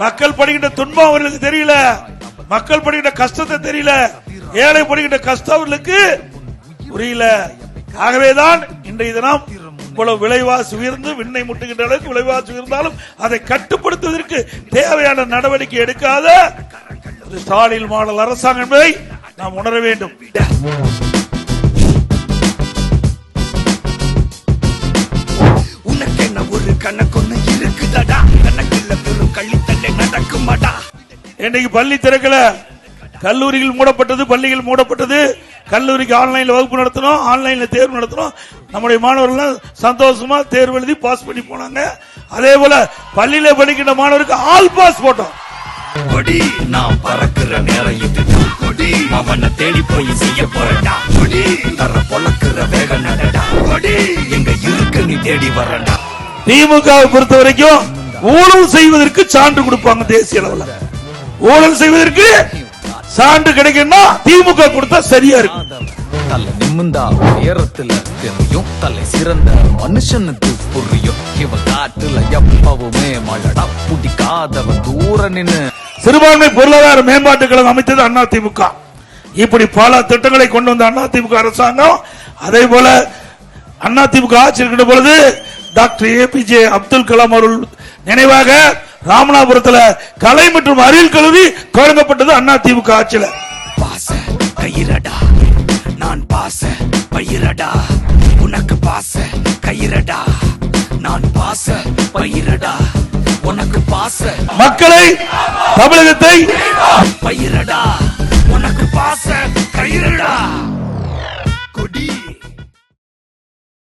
மக்கள் படுகின்ற துன்பம் அவர்களுக்கு தெரியல. மக்கள் படுகின்ற கஷ்டத்தை தெரியல. ஏழை படுகின்ற கஷ்டம் அவர்களுக்கு புரியல. ஆகவேதான் இன்றைய தினம் இவ்வளவு விலைவாசி உயர்ந்து விண்ணை முட்டுகின்ற அளவுக்கு விலைவாசி உயர்ந்தாலும் அதை கட்டுப்படுத்துவதற்கு தேவையான நடவடிக்கை எடுக்காத ஸ்டாலின் மாடல் அரசாங்கம் என்பதை நாம் உணர வேண்டும். உனக்கு என்ன ஒரு கணக்கொன்னு இருக்குதடா? கணக்குல வெறும் கள்ளித்தள்ளை இன்னைக்கு பள்ளி திறக்கல. கல்லூரிகள் மூடப்பட்டது பள்ளிகள் மூடப்பட்டது. கல்லூரிக்கு ஆன்லைன்ல வகுப்பு நடத்தணும் ஆன்லைன்ல தேர்வு நடத்தணும். நம்முடைய மாணவர்கள் சந்தோஷமா தேர்வு எழுதி பாஸ் பண்ணி போனாங்க. அதே போல பள்ளியில படிக்கின்ற மாணவருக்கு ஆல் பாஸ் போட்டோம். கொடி நான் பறக்குற நேரம் இதுதான் கொடி அவனை தேடி போய் செய்ய போறடா கொடி தர பொழக்குற வேக நடடா. கொடி எங்க இருக்கு நீ தேடி வரடா திமுகவை பொறுத்த வரைக்கும் ஊழல் செய்வதற்கு சான்று கொடுப்பாங்க தேசிய அளவில். ஊழல் செய்வதற்கு சான்று கிடைக்கும்னா திமுக கொடுத்தா சரியா இருக்கும். தலை நிமிந்தா உயரத்துல தெரியும். தலை சிறந்த மனுஷனுக்கு புரியும். இவன் காட்டுல எப்பவுமே மழடா பிடிக்காதவன் தூர நின்னு. சிறுபான்மை பொருளாதார மேம்பாட்டு கழகம் அமைத்தது அண்ணா திமுக. இப்படி பல திட்டங்களை கொண்டு வந்த அண்ணா திமுக அரசாங்கம் அதே போல அண்ணா திமுக ஆட்சி இருக்கின்ற பொழுது டாக்டர் ஏபிஜே அப்துல் கலாம் அவர்கள் நினைவாக ராமநாதபுரத்துல கலை மற்றும் அறிவியல் கல்வி தொடங்கப்பட்டது அண்ணா திமுக ஆட்சியில. பாச கயிறடா. நான் பாச பயிரடா உனக்கு பாச கயிறடா. நான் பாச பயிரடா உனக்கு பாச மக்களை தமிழகத்தை பயிரடா உனக்கு பாச